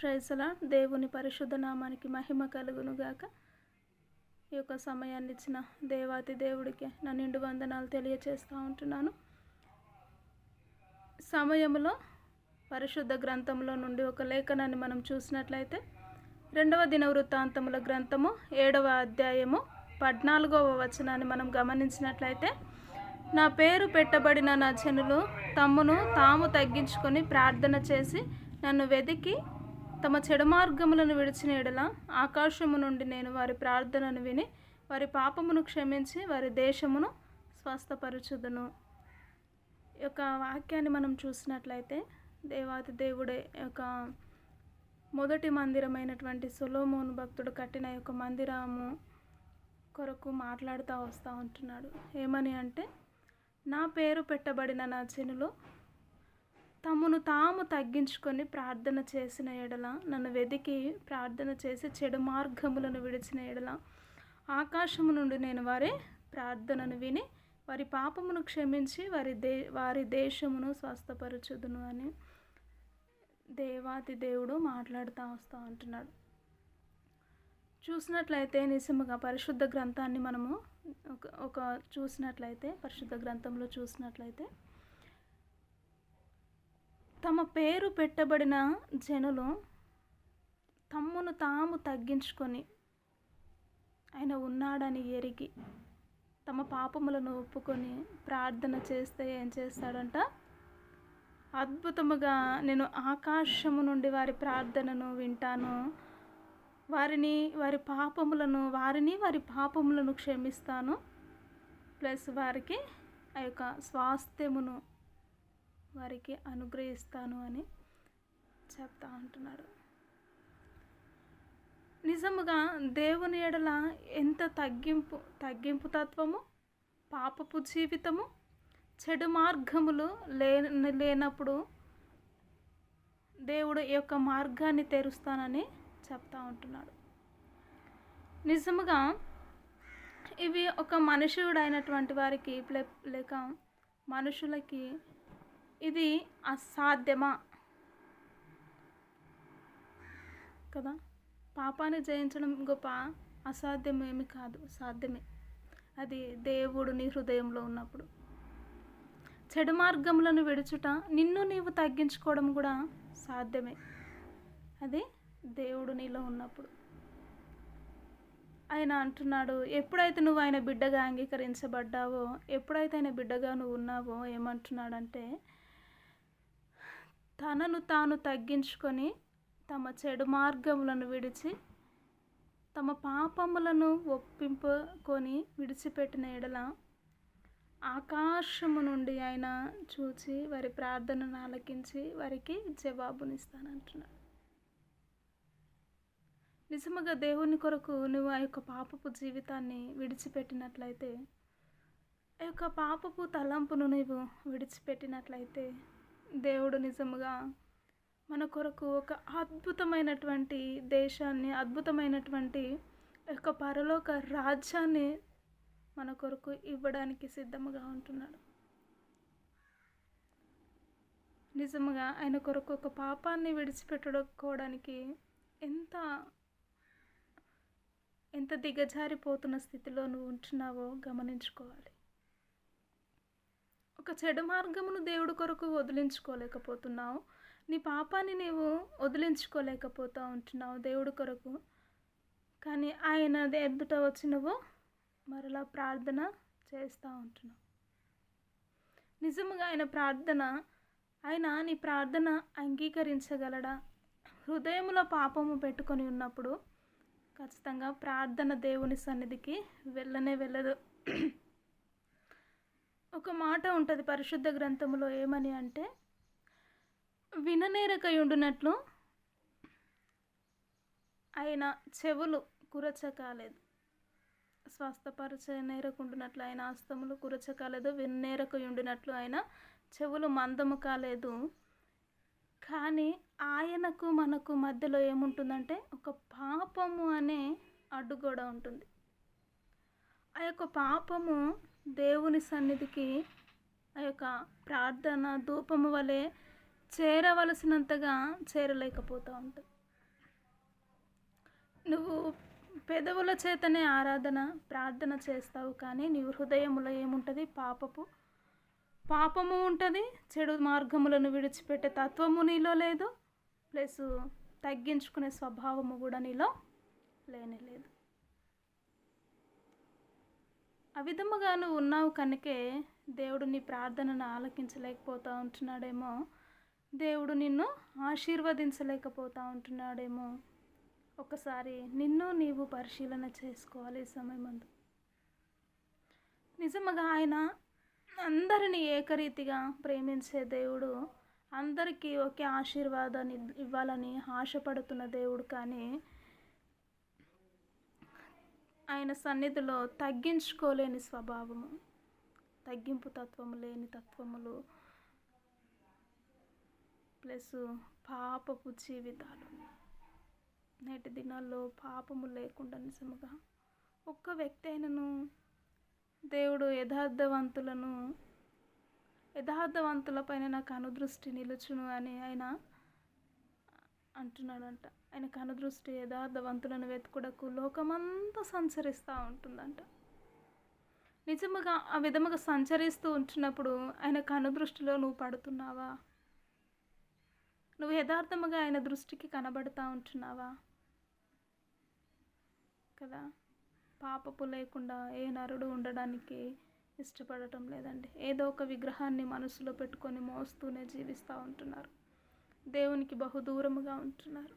ప్రైజలా. దేవుని పరిశుద్ధ నామానికి మహిమ కలుగునుగాక. ఈ యొక్క సమయాన్ని ఇచ్చిన దేవాతి దేవుడికి నా నిండు వందనాలు తెలియచేస్తూ ఉంటున్నాను. సమయంలో పరిశుద్ధ గ్రంథంలో నుండి ఒక లేఖనాన్ని మనం చూసినట్లయితే రెండవ దిన వృత్తాంతముల గ్రంథము ఏడవ అధ్యాయము పద్నాలుగవ వచనాన్ని మనం గమనించినట్లయితే నా పేరు పెట్టబడిన నా జనులు తమ్మును తాము తగ్గించుకొని ప్రార్థన చేసి నన్ను వెదికి తమ చెడు మార్గములను విడిచిన ఎడల ఆకాశము నుండి నేను వారి ప్రార్థనను విని వారి పాపమును క్షమించి వారి దేశమును స్వస్థపరచుదును. ఈ యొక్క వాక్యాన్ని మనం చూసినట్లయితే దేవాతి దేవుడే యొక్క మొదటి మందిరమైనటువంటి సొలోమోను భక్తుడు కట్టిన యొక్క మందిరము కొరకు మాట్లాడుతూ వస్తూ ఉంటున్నాడు. ఏమని అంటే నా పేరు పెట్టబడిన నా జనులు తమను తాము తగ్గించుకొని ప్రార్థన చేసిన ఎడల నన్ను వెదికి ప్రార్థన చేసి చెడు మార్గములను విడిచిన ఎడల ఆకాశము నుండి నేను వారి ప్రార్థనను విని వారి పాపమును క్షమించి వారి దే వారి దేశమును స్వస్థపరచుదును అని దేవాతి దేవుడు మాట్లాడుతూ వస్తూ ఉంటున్నాడు చూసినట్లయితే నిజముగా పరిశుద్ధ గ్రంథాన్ని మనము ఒక ఒక చూసినట్లయితే పరిశుద్ధ గ్రంథంలో చూసినట్లయితే తమ పేరు పెట్టబడిన జనులు తమ్మును తాము తగ్గించుకొని ఆయన ఉన్నాడని ఎరిగి తమ పాపములను ఒప్పుకొని ప్రార్థన చేస్తే ఏం చేస్తాడంట? అద్భుతముగా నేను ఆకాశము నుండి వారి ప్రార్థనను వింటాను. వారిని వారి పాపములను వారిని వారి పాపములను క్షమిస్తాను. ప్లస్ వారికి ఆ యొక్క స్వాస్థ్యమును వారికి అనుగ్రహిస్తాను అని చెప్తా ఉంటున్నాడు నిజముగా దేవుని ఎడల ఎంత తగ్గింపు తగ్గింపు తత్వము? పాపపు జీవితము? చెడు మార్గములు లే లేనప్పుడు దేవుడు ఈ యొక్క మార్గాన్ని తెరుస్తానని చెప్తా ఉంటున్నాడు. నిజముగా ఇవి ఒక మనుషుడైనటువంటి వారికి లేక మనుషులకి ఇది అసాధ్యమా? కదా? పాపాన్ని జయించడం గొప్ప అసాధ్యం ఏమి కాదు. సాధ్యమే. అది దేవుడు నీ హృదయంలో ఉన్నప్పుడు. చెడు మార్గములను విడుచుట నిన్ను నీవు తగ్గించుకోవడం కూడా సాధ్యమే. అది దేవుడు నీలో ఉన్నప్పుడు. ఆయన అంటున్నాడు ఎప్పుడైతే నువ్వు ఆయన బిడ్డగా అంగీకరించబడ్డావో ఎప్పుడైతే ఆయన బిడ్డగా నువ్వు ఉన్నావో ఏమంటున్నాడంటే తనను తాను తగ్గించుకొని తమ చెడు మార్గములను విడిచి తమ పాపములను ఒప్పింపుకొని విడిచిపెట్టిన ఎడల ఆకాశము నుండి ఆయన చూచి వారి ప్రార్థనను ఆలకించి వారికి జవాబునిస్తానంటున్నాడు. నిజముగా దేవుని కొరకు నువ్వు ఆ యొక్క పాపపు జీవితాన్ని విడిచిపెట్టినట్లయితే ఆ యొక్క పాపపు తలంపును నువ్వు విడిచిపెట్టినట్లయితే దేవుడు నిజముగా మన కొరకు ఒక అద్భుతమైనటువంటి దేశాన్ని అద్భుతమైనటువంటి యొక్క పరలోక రాజ్యాన్ని మన కొరకు ఇవ్వడానికి సిద్ధముగా ఉంటున్నాడు. నిజముగా ఆయన కొరకు ఒక పాపాన్ని విడిచిపెట్టుకోవడానికి ఎంత ఎంత దిగజారిపోతున్న స్థితిలో నువ్వు ఉంటున్నావో గమనించుకోవాలి. ఒక చెడు మార్గమును దేవుడి కొరకు వదిలించుకోలేకపోతున్నావు. నీ పాపాన్ని నీవు వదిలించుకోలేకపోతూ ఉంటున్నావు దేవుడి కొరకు. కానీ ఆయన ఎద్దుట వచ్చి నువ్వు మరలా ప్రార్థన చేస్తూ ఉంటున్నావు. నిజముగా ఆయన ప్రార్థన ఆయన నీ ప్రార్థన అంగీకరించగలడా? హృదయంలో పాపము పెట్టుకొని ఉన్నప్పుడు ఖచ్చితంగా ప్రార్థన దేవుని సన్నిధికి వెళ్ళనే వెళ్ళదు. ఒక మాట ఉంటుంది పరిశుద్ధ గ్రంథములో ఏమని అంటే విననేరకయుండునట్లు ఆయన చెవులు కురచకాలేదు. స్వస్థపరచ నేరకుండునట్లు ఆయన హస్తములు కురచకాలేదు. విన్నేరకయుండినట్లు ఆయన చెవులు మందము కాలేదు. కానీ ఆయనకు మనకు మధ్యలో ఏముంటుందంటే ఒక పాపము అనే అడ్డుగోడ ఉంటుంది. ఆ యొక్క పాపము దేవుని సన్నిధికి ఆ యొక్క ప్రార్థన ధూపము వలె చేరవలసినంతగా చేరలేకపోతూ ఉంటుంది నువ్వు పెదవుల చేతనే ఆరాధన ప్రార్థన చేస్తావు కానీ నీ హృదయములో ఏముంటుంది? పాపపు పాపము ఉంటుంది. చెడు మార్గములను విడిచిపెట్టే తత్వము నీలో లేదు. ప్లస్ తగ్గించుకునే స్వభావము కూడా నీలో లేనే లేదు. ఆ విధముగా నువ్వు ఉన్నావు కనుకే దేవుడు నీ ప్రార్థనను ఆలకించలేకపోతా ఉంటున్నాడేమో. దేవుడు నిన్ను ఆశీర్వదించలేకపోతా ఉంటున్నాడేమో. ఒకసారి నిన్ను నీవు పరిశీలన చేసుకోవాలి ఈ సమయమందు. నిజముగా ఆయన అందరినీ ఏకరీతిగా ప్రేమించే దేవుడు అందరికీ ఒకే ఆశీర్వాదాన్ని ఇవ్వాలని ఆశపడుతున్న దేవుడు కానీ ఆయన సన్నిధిలో తగ్గించుకోలేని స్వభావము తగ్గింపు తత్వము లేని తత్వములు ప్లస్ పాపపు జీవితాలు. నేటి దినాల్లో పాపము లేకుండా నిజముగా ఒక్క వ్యక్తి అయినను దేవుడు యథార్థవంతులను యథార్థవంతులపైన నాకు అనుదృష్టి నిలుచును అని ఆయన అంటున్నాడంట. ఆయన కనుదృష్టి యథార్థవంతులను వెతుకుడకు లోకమంతా సంచరిస్తూ ఉంటుందంట. నిజముగా ఆ విధముగా సంచరిస్తూ ఉంటున్నప్పుడు ఆయన కనుదృష్టిలో నువ్వు పడుతున్నావా? నువ్వు యథార్థముగా ఆయన దృష్టికి కనబడుతూ ఉంటున్నావా? కదా? పాపపు లేకుండా ఏ నరుడు ఉండడానికి ఇష్టపడటం లేదండి. ఏదో ఒక విగ్రహాన్ని మనసులో పెట్టుకొని మోస్తూనే జీవిస్తూ ఉంటున్నారు. దేవునికి బహు దూరముగా ఉంటున్నారు.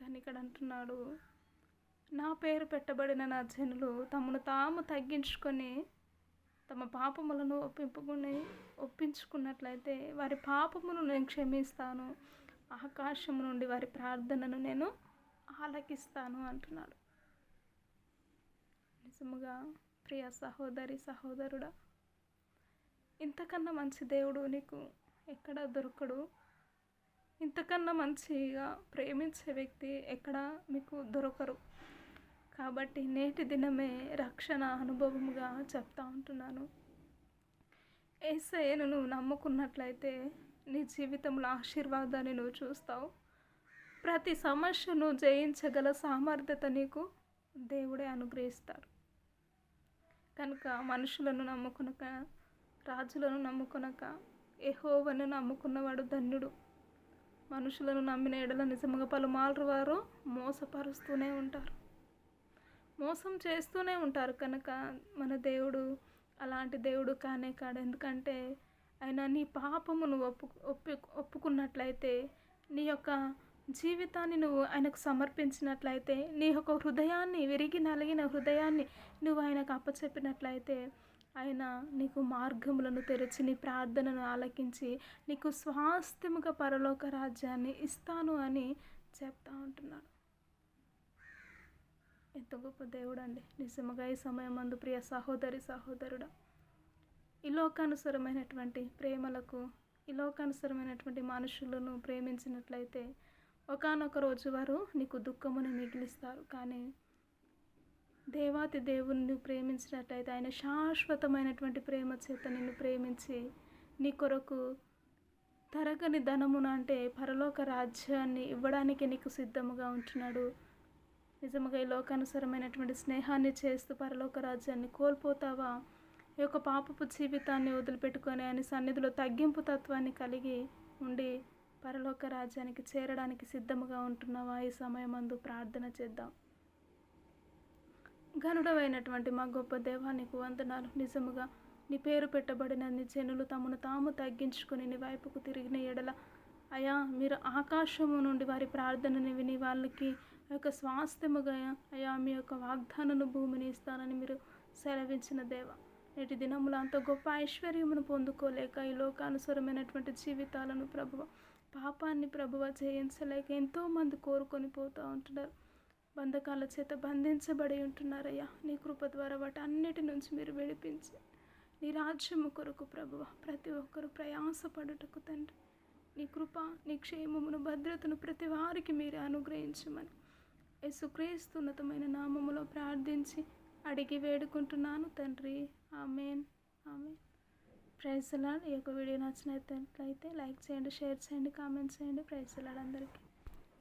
కానీ ఇక్కడ అంటున్నాడు నా పేరు పెట్టబడిన నా జనులు తమను తాము తగ్గించుకొని తమ పాపములను ఒప్పింపుకుని ఒప్పించుకున్నట్లయితే వారి పాపమును నేను క్షమిస్తాను. ఆకాశం నుండి వారి ప్రార్థనను నేను ఆలకిస్తాను అంటున్నాడు. నిజముగా ప్రియ సహోదరి సహోదరుడా ఇంతకన్నా మంచి దేవుడు నీకు ఎక్కడ దొరకడు. ఇంతకన్నా మంచిగా ప్రేమించే వ్యక్తి ఎక్కడ మీకు దొరకరు. కాబట్టి నేటి దినమే రక్షణ అనుభవముగా చెప్తా ఉంటున్నాను. ఏసయ్యను నువ్వు నమ్ముకున్నట్లయితే నీ జీవితంలో ఆశీర్వాదాన్ని నువ్వు చూస్తావు. ప్రతి సమస్యను జయించగల సామర్థ్యత నీకు దేవుడే అనుగ్రహిస్తారు. కనుక మనుషులను నమ్ముకునక రాజులను నమ్ముకునక ఎహోవను నమ్ముకున్నవాడు ధన్యుడు. మనుషులను నమ్మిన ఎడల నిజముగా పలుమార్లు వారు మోసపరుస్తూనే ఉంటారు. మోసం చేస్తూనే ఉంటారు. కనుక మన దేవుడు అలాంటి దేవుడు కానే కాడు. ఎందుకంటే ఆయన నీ పాపమును ఒప్పు ఒప్పి ఒప్పుకున్నట్లయితే నీ యొక్క జీవితాన్ని నువ్వు ఆయనకు సమర్పించినట్లయితే నీ యొక్క హృదయాన్ని విరిగి నలిగిన హృదయాన్ని నువ్వు ఆయనకు అప్పచెప్పినట్లయితే ఆయన నీకు మార్గములను తెరిచి నీ ప్రార్థనను ఆలకించి నీకు స్వాస్థ్యముగా పరలోక రాజ్యాన్ని ఇస్తాను అని చెప్తా ఉంటున్నాడు. ఎంత గొప్ప దేవుడు అండి నిజముగా ఈ సమయం అందు ప్రియ సహోదరి సహోదరుడా ఈ లోకానుసరమైనటువంటి ప్రేమలకు ఈ లోకానుసరమైనటువంటి మనుషులను ప్రేమించినట్లయితే ఒకనొక రోజు వారు నీకు దుఃఖమును మిగిలిస్తారు. కానీ దేవాతి దేవుని ప్రేమించినట్లయితే ఆయన శాశ్వతమైనటువంటి ప్రేమ చేత నిన్ను ప్రేమించి నీ కొరకు తరగని ధనమున అంటే పరలోక రాజ్యాన్ని ఇవ్వడానికి నీకు సిద్ధముగా ఉంటున్నాడు నిజముగా ఈ లోకానుసరమైనటువంటి స్నేహాన్ని చేస్తూ పరలోక రాజ్యాన్ని కోల్పోతావా? ఈ యొక్క పాపపు జీవితాన్ని వదిలిపెట్టుకొని ఆయన సన్నిధిలో తగ్గింపు తత్వాన్ని కలిగి ఉండి పరలోక రాజ్యానికి చేరడానికి సిద్ధముగా ఉంటున్నావా? ఈ సమయమందు ప్రార్థన చేద్దాం. ఘనుడవైనటువంటి మా గొప్ప దేవానికి వందనాలు. నిజముగా నీ పేరు పెట్టబడిన నీ జనులు తమను తాము తగ్గించుకొని నీ వైపుకు తిరిగిన ఎడల అయా మీరు ఆకాశము నుండి వారి ప్రార్థనని విని వాళ్ళకి యొక్క స్వాస్థ్యముగా అయా మీ యొక్క వాగ్దానను భూమిని ఇస్తానని మీరు సెలవించిన దేవ. నేటి దినములు అంత గొప్ప ఐశ్వర్యమును పొందుకోలేక ఈ లోకానుసరమైనటువంటి జీవితాలను ప్రభువ పాపాన్ని ప్రభువ జయించలేక ఎంతోమంది కోరుకొని పోతూ ఉంటున్నారు. బంధకాల చేత బంధించబడి ఉంటున్నారయ్యా. నీ కృప ద్వారా వాటి అన్నిటి నుంచి మీరు విడిపించి నీ రాజ్యము కొరకు ప్రభువ ప్రతి ఒక్కరు ప్రయాసపడుటకు తండ్రి. నీ కృప నీ క్షేమమును భద్రతను ప్రతి వారికి మీరు అనుగ్రహించమని యేసుక్రీస్తున్నతమైన నామములో ప్రార్థించి అడిగి వేడుకుంటున్నాను తండ్రి. ఆమెన్. ఆమెన్. ప్రైజ్లాడ్ ఈ యొక్క వీడియో నచ్చినట్లయితే లైక్ చేయండి షేర్ చేయండి కామెంట్ చేయండి. ప్రైజ్ లాడ్ అందరికీ.